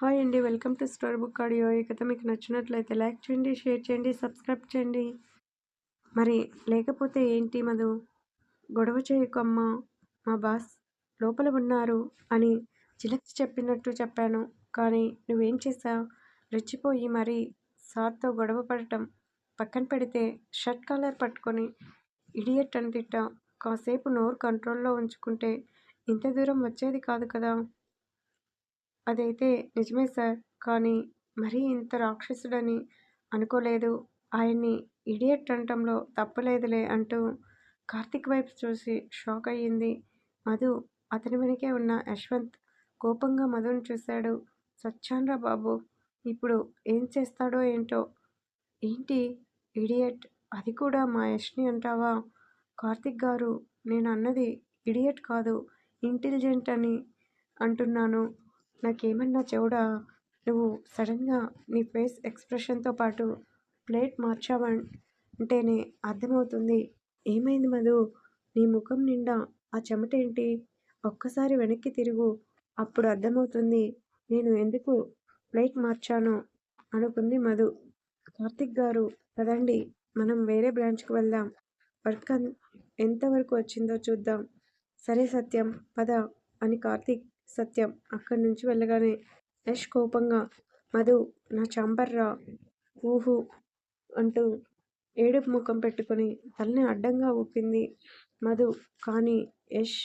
Hi అండి welcome to store book audio. ఈ కథ మీకు నచ్చినట్లయితే లైక్ చేయండి షేర్ చేయండి సబ్స్క్రైబ్ చేయండి. మరి లేకపోతే ఏంటి మధు? గొడవ చేయకమ్మా మా బాస్ లోపల ఉన్నారు అని చిలక్స్ చెప్పినట్టు చెప్పాను. కానీ నువ్వేం చేశావు? రెచ్చిపోయి మరీ సార్తో గొడవ పడటం పక్కన పెడితే షర్ట్ కాలర్ పట్టుకొని ఇడియట్ అని తిట్టా కాసేపు నోరు కంట్రోల్లో ఉంచుకుంటే ఇంత దూరం వచ్చేది కాదు కదా? అదైతే నిజమే సార్. కానీ మరీ ఇంత రాక్షసుడని అనుకోలేదు. ఆయన్ని ఇడియట్ అనటంలో తప్పలేదులే అంటూ కార్తిక్ వైపు చూసి షాక్ అయ్యింది. మధు అతని వెనకే ఉన్న యశ్వంత్ కోపంగా మధుని చూశాడు. సచ్చాన్రా బాబు ఇప్పుడు ఏం చేస్తాడో ఏంటో? ఏంటి ఇడియట్? అది కూడా మా యష్ని అంటావా? కార్తిక్ గారు నేను అన్నది ఇడియట్ కాదు ఇంటెలిజెంట్ అని అంటున్నాను. నాకేమన్నా చెవుడా? నువ్వు సడన్గా నీ ఫేస్ ఎక్స్ప్రెషన్తో పాటు ప్లేట్ మార్చావంటేనే అర్థమవుతుంది. ఏమైంది మధు? నీ ముఖం నిండా ఆ చెమటేంటి? ఒక్కసారి వెనక్కి తిరుగు. అప్పుడు అర్థమవుతుంది. నేను ఎందుకు ప్లేట్ మార్చాను అనుకుంది మధు. కార్తిక్ గారు పదండి. మనం వేరే బ్రాంచ్కి వెళ్దాం. వర్క్ ఎంతవరకు వచ్చిందో చూద్దాం. సరే సత్యం పద అని కార్తీక్ సత్యం. అక్కడి నుంచి వెళ్ళగానే యష్ కోపంగా మధు నా చాంబర్రా ఊహు అంటూ ఏడుపు ముఖం పెట్టుకుని తలని అడ్డంగా ఊపింది మధు. కానీ యష్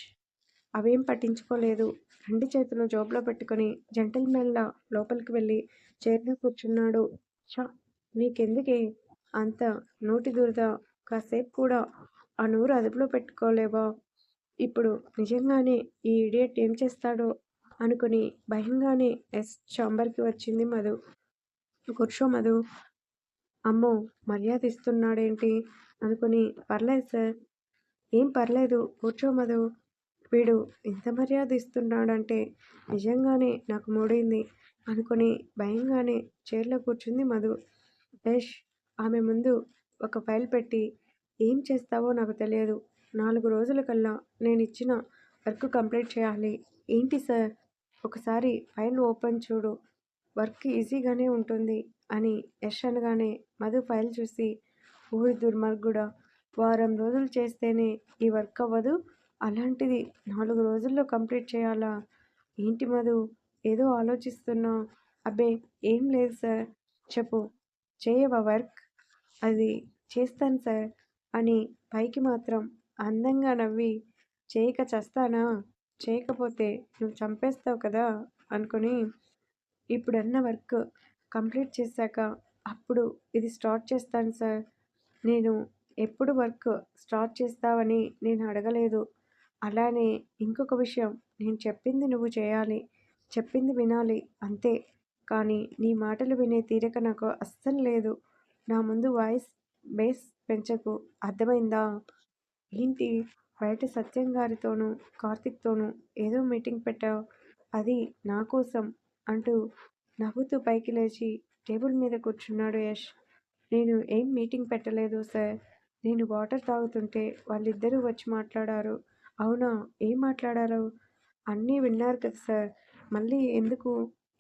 అవేం పట్టించుకోలేదు. రెండు చేతులు జోబులో పెట్టుకుని జెంటిల్మెన్లా లోపలికి వెళ్ళి చైర్లో కూర్చున్నాడు. షా నీకెందుకే? అంత నోటి దురద. కాసేపు కూడా ఆ నోరు అదుపులో పెట్టుకోలేవా? ఇప్పుడు నిజంగానే ఈ ఇడియట్ ఏం చేస్తాడో అనుకుని భయంగానే ఎస్ చాంబర్కి వచ్చింది మధు. కూర్చో మధు. అమ్మో మర్యాద ఇస్తున్నాడేంటి? అనుకుని పర్లేదు సార్. ఏం పర్లేదు కూర్చో మధు. వీడు ఇంత మర్యాద ఇస్తున్నాడంటే నిజంగానే నాకు మూడైంది. అనుకుని భయంగానే చైర్లో కూర్చుంది మధు. యష్ ఆమె ముందు ఒక ఫైల్ పెట్టి ఏం చేస్తావో నాకు తెలియదు. నాలుగు రోజుల కల్లా నేను ఇచ్చిన వర్క్ కంప్లీట్ చేయాలి. ఏంటి సార్? ఒకసారి ఫైల్ ఓపెన్ చూడు. వర్క్ ఈజీగానే ఉంటుంది అని యష్ అనగానే మధు ఫైల్ చూసి ఊరి దుర్మార్గుడా వారం రోజులు చేస్తేనే ఈ వర్క్ అవ్వదు? అలాంటిది నాలుగు రోజుల్లో కంప్లీట్ చేయాలా? ఏంటి మధు? ఏదో ఆలోచిస్తున్నా. అబ్బే ఏం లేదు సార్. చెప్పు. చేయవా వర్క్? అది చేస్తాను సార్ అని పైకి మాత్రం అందంగా నవ్వి చేయక చస్తానా? చేయకపోతే నువ్వు చంపేస్తావు కదా? అనుకుని ఇప్పుడన్న వర్క్ కంప్లీట్ చేశాక అప్పుడు ఇది స్టార్ట్ చేస్తాను సార్. నేను ఎప్పుడు వర్క్ స్టార్ట్ చేస్తావని నేను అడగలేదు. అలానే ఇంకొక విషయం. నేను చెప్పింది నువ్వు చేయాలి. చెప్పింది వినాలి. అంతే. కానీ నీ మాటలు వినే తీరిక నాకు అస్సలు లేదు. నా ముందు వాయిస్ బేస్ పెంచకు. అర్థమైందా? ఏంటి? బయట సత్యం గారితోనూ కార్తిక్తోనూ ఏదో మీటింగ్ పెట్టావు. అది నా కోసం అంటూ నవ్వుతూ పైకి లేచి టేబుల్ మీద కూర్చున్నాడు యష్. నేను ఏం మీటింగ్ పెట్టలేదు సార్. నేను వాటర్ తాగుతుంటే వాళ్ళిద్దరూ వచ్చి మాట్లాడారు. అవునా? ఏం మాట్లాడారు? అన్నీ విన్నారు కదా సార్. మళ్ళీ ఎందుకు?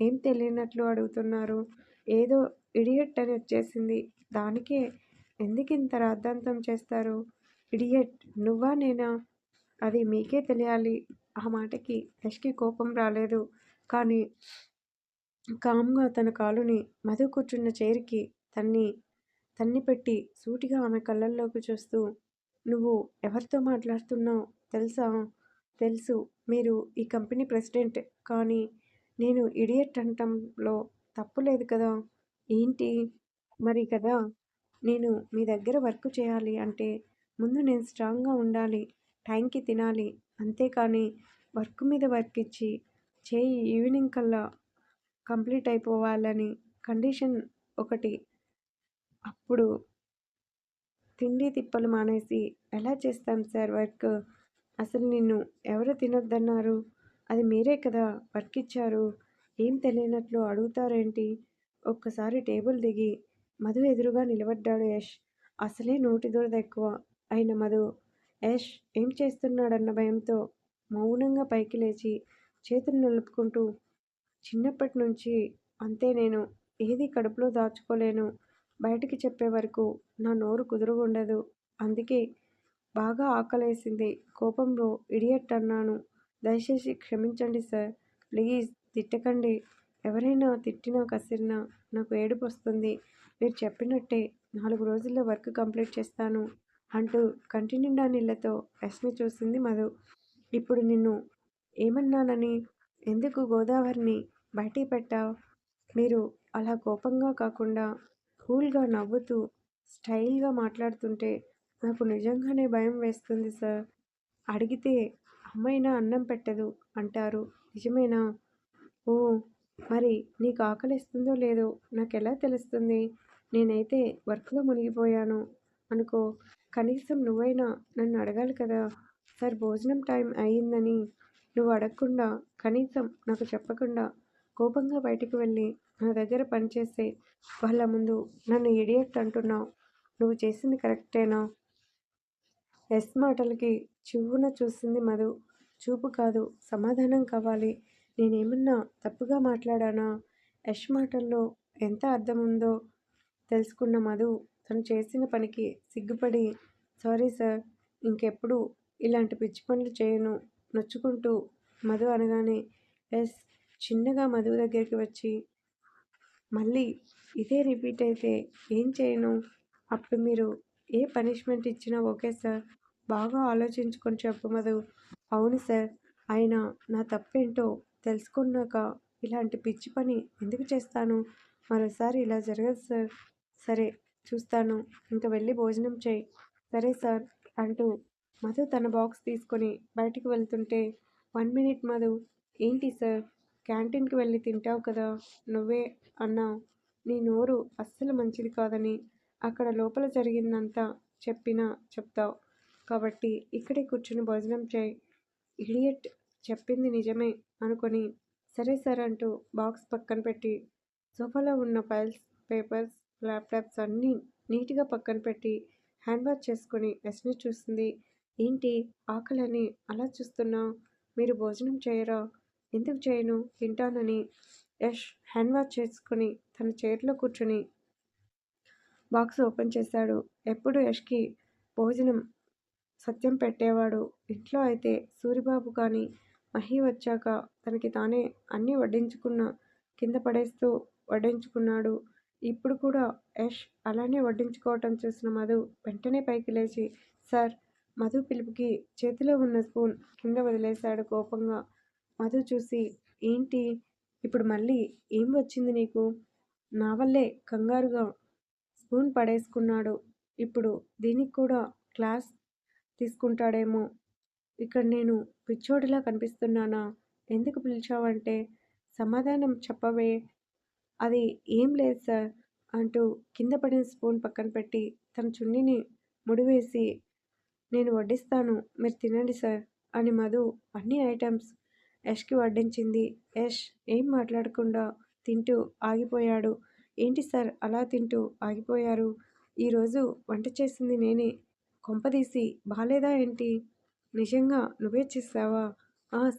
ఏం తెలియనట్లు అడుగుతున్నారు. ఏదో ఇడియట్ అని వచ్చేసింది. దానికే ఎందుకు ఇంత రాద్ధాంతం చేస్తారు? ఇడియట్. నువ్వా నేనా? అది మీకే తెలియాలి. ఆ మాటకి యష్కి కోపం రాలేదు. కానీ కామ్గా తన కాలుని మధు కూర్చున్న చైర్కి తన్ని తన్ని పెట్టి సూటిగా ఆమె కళ్ళల్లోకి చూస్తూ నువ్వు ఎవరితో మాట్లాడుతున్నావు? తెలుసా? తెలుసు. మీరు ఈ కంపెనీ ప్రెసిడెంట్. కానీ నేను ఇడియట్ అంటంలో తప్పు లేదు కదా? ఏంటి? మరి కదా? నేను మీ దగ్గర వర్క్ చేయాలి అంటే ముందు నేను స్ట్రాంగ్గా ఉండాలి టైంకి తినాలి. అంతేకాని వర్క్ మీద వర్క్ ఇచ్చి చేయి ఈవినింగ్ కల్లా కంప్లీట్ అయిపోవాలని కండిషన్ ఒకటి. అప్పుడు తిండి తిప్పలు మానేసి ఎలా చేస్తాం సార్ వర్క్? అసలు నిన్ను ఎవరు తినొద్దన్నారు? అది మీరే కదా వర్క్ ఇచ్చారు. ఏం తెలియనట్లు అడుగుతారేంటి? ఒక్కసారి టేబుల్ దిగి మధు ఎదురుగా నిలబడ్డాడు యష్. అసలే నోటి దురద ఎక్కువ. అయిన మధు. యష్ ఏం చేస్తున్నాడన్న భయంతో మౌనంగా పైకి లేచి చేతులు నిలుపుకుంటూ చిన్నప్పటి నుంచి అంతే నేను ఏది కడుపులో దాచుకోలేను. బయటికి చెప్పే వరకు నా నోరు కుదురుగుండదు అందుకే బాగా ఆకలేసింది. కోపంలో ఇడియట్ అన్నాను. దయచేసి క్షమించండి సార్. ప్లీజ్ తిట్టకండి. ఎవరైనా తిట్టినా కసిరినా నాకు ఏడుపు వస్తుంది. మీరు చెప్పినట్టే నాలుగు రోజుల్లో వర్క్ కంప్లీట్ చేస్తాను. అంటూ కంటి నిండా నీళ్ళతో యశ్ని చూసింది మధు. ఇప్పుడు నిన్ను ఏమన్నానని? ఎందుకు గోదావరిని బయటికి పెట్టావు? మీరు అలా కోపంగా కాకుండా కూల్గా నవ్వుతూ స్టైల్గా మాట్లాడుతుంటే నాకు నిజంగానే భయం వేస్తుంది సార్. అడిగితే అమ్మైనా అన్నం పెట్టదు అంటారు. నిజమేనా? ఓ మరి నీకు ఆకలిస్తుందో లేదో నాకు ఎలా తెలుస్తుంది? నేనైతే వర్క్లో మునిగిపోయాను. అనుకో కనీసం నువ్వైనా నన్ను అడగాలి కదా. సార్ భోజనం టైం అయ్యిందని నువ్వు అడగకుండా కనీసం నాకు చెప్పకుండా కోపంగా బయటికి వెళ్ళి నా దగ్గర పనిచేస్తే వాళ్ళ ముందు నన్ను ఇడియట్ అంటున్నావు. నువ్వు చేసింది కరెక్టేనా? ఎస్ మాటలకి చివ్వున చూసింది మధు. చూపు కాదు సమాధానం కావాలి. నేనేమన్నా తప్పుగా మాట్లాడానా? యష్ మాటల్లో ఎంత అర్థం ఉందో తెలుసుకున్న మధు తను చేసిన పనికి సిగ్గుపడి సారీ సార్ ఇంకెప్పుడు ఇలాంటి పిచ్చి పనులు చేయను నొచ్చుకుంటూ మధు అనగానే ఎస్ చిన్నగా మధు దగ్గరికి వచ్చి మళ్ళీ ఇదే రిపీట్ అయితే ఏం చేయను? అప్పుడు మీరు ఏ పనిష్మెంట్ ఇచ్చినా ఓకే సార్. బాగా ఆలోచించుకొని చెప్పు మధు. అవును సార్ ఆయన నా తప్పేంటో తెలుసుకున్నాక ఇలాంటి పిచ్చి పని ఎందుకు చేస్తాను? మరోసారి ఇలా జరగదు సార్. సరే చూస్తాను. ఇంక వెళ్ళి భోజనం చేయి. సరే సార్ అంటూ మధు తన బాక్స్ తీసుకొని బయటికి వెళ్తుంటే వన్ మినిట్ మధు ఏంటి సార్? క్యాంటీన్కి వెళ్ళి తింటావు కదా నువ్వే అన్నావు. నీ నోరు అస్సలు మంచిది కాదని అక్కడ లోపల జరిగిందంతా చెప్పినా చెప్తావు. కాబట్టి ఇక్కడే కూర్చుని భోజనం చేయి. ఇడియట్ చెప్పింది నిజమే అనుకొని సరే సార్ అంటూ బాక్స్ పక్కన పెట్టి సోఫాలో ఉన్న ఫైల్స్ పేపర్స్ ల్యాప్టాప్స్ అన్నీ నీట్గా పక్కన పెట్టి హ్యాండ్ వాష్ చేసుకొని ఎస్ని చూస్తుంది ఏంటి? ఆకలని అలా చూస్తున్నా? మీరు భోజనం చేయరా? ఎందుకు చేయను? తింటానని. యష్ హ్యాండ్ వాష్ చేసుకొని తన చైర్లో కూర్చొని బాక్స్ ఓపెన్ చేశాడు. ఎప్పుడు యష్కి భోజనం సత్యం పెట్టేవాడు? ఇంట్లో అయితే సూరిబాబు కానీ మహి వచ్చాక తనకి తానే అన్నీ వడ్డించుకున్న కింద పడేస్తూ వడ్డించుకున్నాడు. ఇప్పుడు కూడా యష్ అలానే వడ్డించుకోవటం చూసిన మధు వెంటనే పైకి లేచి సార్ మధు పిలుపుకి చేతిలో ఉన్న స్పూన్ కింద వదిలేశాడు కోపంగా. మధు చూసి ఏంటి? ఇప్పుడు మళ్ళీ ఏం వచ్చింది నీకు? నా వల్లే కంగారుగా స్పూన్ పడేసుకున్నాడు. ఇప్పుడు దీనికి కూడా క్లాస్ తీసుకుంటాడేమో. ఇక్కడ నేను పిచ్చోడిలా కనిపిస్తున్నానా? ఎందుకు పిలిచావంటే? సమాధానం చెప్పవే అది ఏం లేదు సార్ అంటూ కింద పడిన స్పూన్ పక్కన పెట్టి తన చున్నీని ముడివేసి నేను వడ్డిస్తాను మీరు తినండి సార్ అని మధు అన్ని ఐటమ్స్ యష్కి వడ్డించింది. యష్ ఏం మాట్లాడకుండా తింటూ ఆగిపోయాడు. ఏంటి సార్ అలా తింటూ ఆగిపోయారు? ఈరోజు వంట చేసింది నేనే. కొంపదీసి బాలేదా ఏంటి? నిజంగా నువ్వే చేసావా?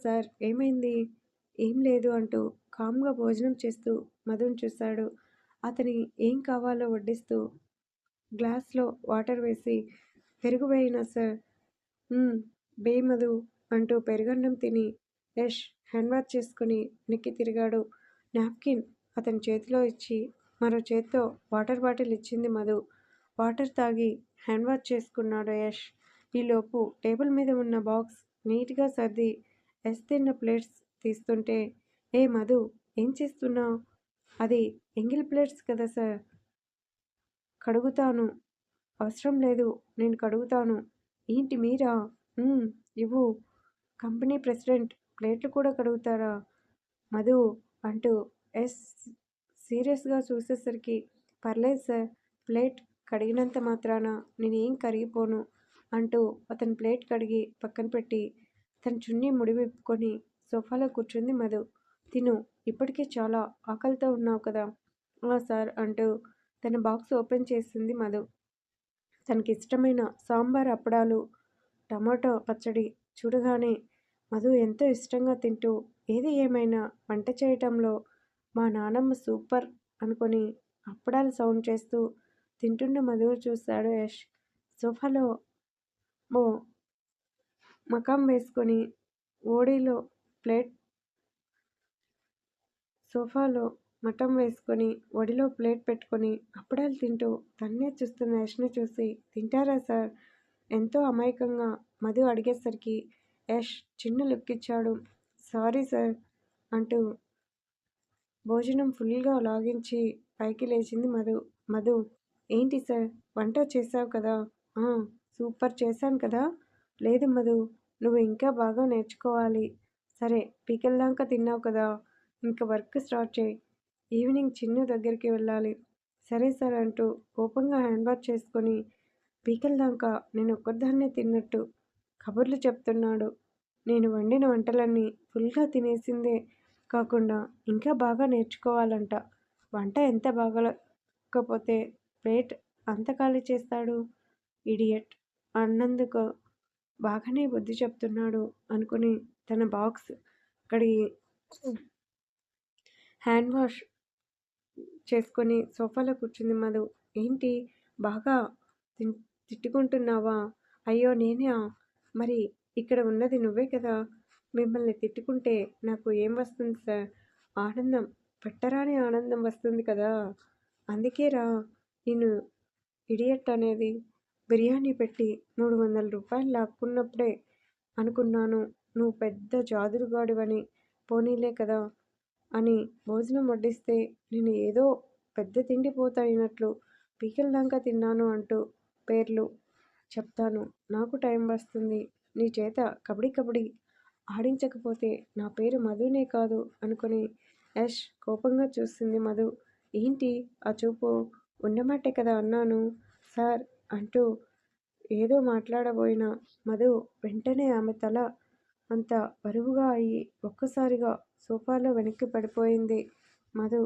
సార్ ఏమైంది? ఏం లేదు అంటూ కామ్గా భోజనం చేస్తూ మధుని చూశాడు అతని ఏం కావాలో వడ్డిస్తూ గ్లాస్లో వాటర్ వేసి పెరుగు వేయినా సార్. బే మధు అంటూ పెరుగన్నం తిని యష్ హ్యాండ్ వాష్ చేసుకుని నెక్కి తిరిగాడు. నాప్కిన్ అతని చేతిలో ఇచ్చి మరో చేత్తో వాటర్ బాటిల్ ఇచ్చింది మధు. వాటర్ తాగి హ్యాండ్ వాష్ చేసుకున్నాడు యష్. ఈలోపు టేబుల్ మీద ఉన్న బాక్స్ నీట్గా సర్ది ఎస్ తిన్న ప్లేట్స్ తీస్తుంటే ఏ మధు ఏం చేస్తున్నావు? అది ఎంగిల్ ప్లేట్స్ కదా సార్. కడుగుతాను. అవసరం లేదు నేను కడుగుతాను. ఏంటి మీరా? ఇవ్వు. కంపెనీ ప్రెసిడెంట్ ప్లేట్లు కూడా కడుగుతారా? మధు అంటూ ఎస్ సీరియస్గా చూసేసరికి పర్లేదు సార్ ప్లేట్ కడిగినంత మాత్రాన నేనేం కరిగిపోను అంటూ అతని ప్లేట్ కడిగి పక్కన పెట్టి తన చున్నీ ముడివిప్పుకొని సోఫాలో కూర్చుంది మధు. తిను ఇప్పటికే చాలా ఆకలితో ఉన్నావు కదా? సార్ అంటూ తన బాక్స్ ఓపెన్ చేసింది మధు. తనకి ఇష్టమైన సాంబార్ అప్పడాలు టమాటో పచ్చడి చూడగానే మధు ఎంతో ఇష్టంగా తింటూ ఏది ఏమైనా వంట చేయటంలో మా నానమ్మ సూపర్ అనుకొని అప్పడాలు సౌండ్ చేస్తూ తింటున్న మధువు చూశాడు యష్. సోఫాలో ఓ మకాం వేసుకొని ఓడిలో ప్లేట్ సోఫాలో మఠం వేసుకొని ఒడిలో ప్లేట్ పెట్టుకొని అప్పడాలు తింటూ తన్నే చూస్తున్న యష్ని చూసి తింటారా సార్ ఎంతో అమాయకంగా మధు అడిగేసరికి యష్ చిన్న లుక్ ఇచ్చాడు. సారీ సార్ అంటూ భోజనం ఫుల్గా లాగించి పైకి లేచింది మధు. మధు ఏంటి సార్? వంట చేసావు కదా? సూపర్ చేశాను కదా? లేదు మధు నువ్వు ఇంకా బాగా నేర్చుకోవాలి. సరే పీకల తిన్నావు కదా ఇంకా వర్క్ స్టార్ట్ చేయి. ఈవినింగ్ చిన్ను దగ్గరికి వెళ్ళాలి. సరే సార్ అంటూ కోపంగా హ్యాండ్ వాష్ చేసుకొని పీకల నేను ఒక్కదాన్నే తిన్నట్టు కబుర్లు చెప్తున్నాడు. నేను వండిన వంటలన్నీ ఫుల్గా తినేసిందే కాకుండా ఇంకా బాగా నేర్చుకోవాలంట. వంట ఎంత బాగలేకపోతే ప్లేట్ అంత ఖాళీ చేస్తాడు? ఇడియట్ అన్నందుకు బాగానే బుద్ధి చెప్తున్నాడు అనుకుని తన బాక్స్ అక్కడి హ్యాండ్ వాష్ చేసుకొని సోఫాలో కూర్చుంది మధు. ఏంటి? బాగా తిట్టుకుంటున్నావా? అయ్యో నేనే? మరి ఇక్కడ ఉన్నది నువ్వే కదా? మిమ్మల్ని తిట్టుకుంటే నాకు ఏం వస్తుంది సార్? ఆనందం పెట్టరాని ఆనందం వస్తుంది కదా? అందుకేరా నేను ఇడియట్ అనేది. బిర్యానీ పెట్టి మూడు వందల రూపాయలు లాక్కున్నప్పుడే అనుకున్నాను. నువ్వు పెద్ద జాదురుగాడివని పోనీలే కదా అని భోజనం వడ్డిస్తే నేను ఏదో పెద్ద తిండిపోతాయినట్లు పీకల పీకిల్దాకా తిన్నాను అంటూ పేర్లు చెప్తాను. నాకు టైం వస్తుంది. నీ చేత కబడి కబడ్డీ ఆడించకపోతే నా పేరు మధునే కాదు అనుకుని యష్ కోపంగా చూస్తుంది మధు. ఏంటి? ఆ చూపు ఉండమాటే కదా అన్నాను. సార్ అంటూ ఏదో మాట్లాడబోయిన మధు వెంటనే ఆమె తల అంత బరువుగా అయి ఒక్కసారిగా సోఫాలో వెనక్కి పడిపోయింది. మధు